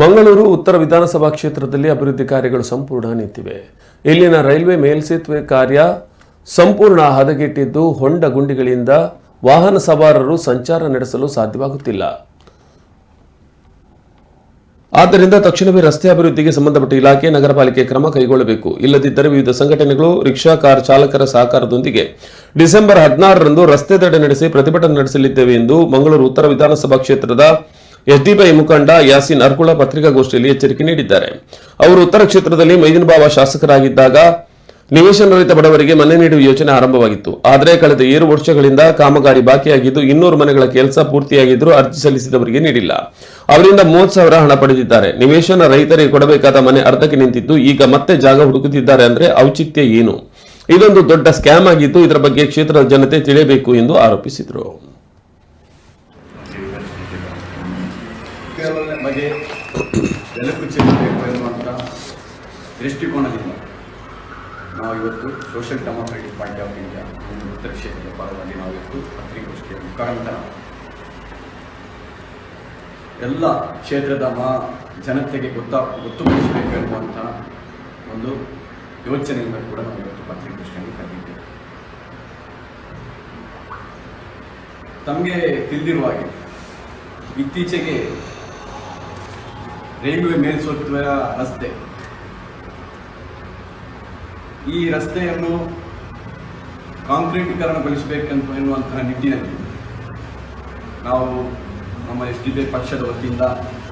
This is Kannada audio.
ಮಂಗಳೂರು ಉತ್ತರ ವಿಧಾನಸಭಾ ಕ್ಷೇತ್ರದಲ್ಲಿ ಅಭಿವೃದ್ಧಿ ಕಾರ್ಯಗಳು ಸಂಪೂರ್ಣ ನಿಂತಿವೆ. ಇಲ್ಲಿನ ರೈಲ್ವೆ ಮೇಲ್ಸೇತುವೆ ಕಾರ್ಯ ಸಂಪೂರ್ಣ ಹದಗೆಟ್ಟಿದ್ದು ಹೊಂಡ ಗುಂಡಿಗಳಿಂದ ವಾಹನ ಸವಾರರು ಸಂಚಾರ ನಡೆಸಲು ಸಾಧ್ಯವಾಗುತ್ತಿಲ್ಲ. ಆದ್ದರಿಂದ ತಕ್ಷಣವೇ ರಸ್ತೆ ಅಭಿವೃದ್ಧಿಗೆ ಸಂಬಂಧಪಟ್ಟ ಇಲಾಖೆ ನಗರ ಪಾಲಿಕೆ ಕ್ರಮ ಕೈಗೊಳ್ಳಬೇಕು. ಇಲ್ಲದಿದ್ದರೆ ವಿವಿಧ ಸಂಘಟನೆಗಳು, ರಿಕ್ಷಾ ಕಾರ್ ಚಾಲಕರ ಸಹಕಾರದೊಂದಿಗೆ ಡಿಸೆಂಬರ್ ಹದಿನಾರರಂದು ರಸ್ತೆ ತಡೆ ನಡೆಸಿ ಪ್ರತಿಭಟನೆ ನಡೆಸಲಿದ್ದೇವೆ ಎಂದು ಮಂಗಳೂರು ಉತ್ತರ ವಿಧಾನಸಭಾ ಕ್ಷೇತ್ರದ ಎಸ್ಡಿಪಿಐ ಮುಖಂಡ ಯಾಸಿನ್ ಅರ್ಕುಳ ಪತ್ರಿಕಾಗೋಷ್ಠಿಯಲ್ಲಿ ಎಚ್ಚರಿಕೆ ನೀಡಿದ್ದಾರೆ. ಅವರು ಉತ್ತರ ಕ್ಷೇತ್ರದಲ್ಲಿ ಮೈದಿನ ಬಾವ ಶಾಸಕರಾಗಿದ್ದಾಗ ನಿವೇಶನ ರಹಿತ ಬಡವರಿಗೆ ಮನೆ ನೀಡುವ ಯೋಜನೆ ಆರಂಭವಾಗಿತ್ತು. ಆದರೆ ಕಳೆದ ಏಳು ವರ್ಷಗಳಿಂದ ಕಾಮಗಾರಿ ಬಾಕಿಯಾಗಿದ್ದು ಇನ್ನೂರು ಮನೆಗಳ ಕೆಲಸ ಪೂರ್ತಿಯಾಗಿದ್ದರೂ ಅರ್ಜಿ ಸಲ್ಲಿಸಿದವರಿಗೆ ನೀಡಿಲ್ಲ. ಅವರಿಂದ ಮೂವತ್ತು ಸಾವಿರ ಹಣ ಪಡೆದಿದ್ದಾರೆ. ನಿವೇಶನ ರೈತರಿಗೆ ಕೊಡಬೇಕಾದ ಮನೆ ಅರ್ಧಕ್ಕೆ ನಿಂತಿದ್ದು ಈಗ ಮತ್ತೆ ಜಾಗ ಹುಡುಕುತ್ತಿದ್ದಾರೆ ಅಂದ್ರೆ ಔಚಿತ್ಯ ಏನು? ಇದೊಂದು ದೊಡ್ಡ ಸ್ಕ್ಯಾಮ್ ಆಗಿದ್ದು ಇದರ ಬಗ್ಗೆ ಕ್ಷೇತ್ರದ ಜನತೆ ತಿಳಿಯಬೇಕು ಎಂದು ಆರೋಪಿಸಿದರು. ಕೇವಲ ಬಗ್ಗೆ ಬೆಳಕು ಚೆಲ್ಲಬೇಕು ಎನ್ನುವಂಥ ದೃಷ್ಟಿಕೋನದಿಂದ ನಾವು ಇವತ್ತು social democratic party of India ಉತ್ತರ ಕ್ಷೇತ್ರದ ಪರವಾಗಿ ನಾವು ಇವತ್ತು ಪತ್ರಿಕಾಗೋಷ್ಠಿಯ ಮುಖಾಂತರ ಎಲ್ಲ ಕ್ಷೇತ್ರದ ಮಾ ಜನತೆಗೆ ಗೊತ್ತಾ ಗೊತ್ತುಪಡಿಸಬೇಕು ಎನ್ನುವಂಥ ಒಂದು ಯೋಚನೆಯಿಂದ ಕೂಡ ನಾವು ಇವತ್ತು ಪತ್ರಿಕಾಗೋಷ್ಠಿಯನ್ನು ಕರೆದಿದ್ದೇವೆ. ತಮಗೆ ತಿಳಿದಿರುವ ಹಾಗೆ ಇತ್ತೀಚೆಗೆ ರೈಲ್ವೆ ಮೇಲ್ಸೇತುವೆ ರಸ್ತೆ. ಈ ರಸ್ತೆಯನ್ನು ಕಾಂಕ್ರೀಟೀಕರಣಗೊಳಿಸಬೇಕಂತ ಎನ್ನುವಂತಹ ನಿಟ್ಟಿನಲ್ಲಿ ನಾವು ನಮ್ಮ ಎಸ್ ಡಿ ಪಕ್ಷದ ವತಿಯಿಂದ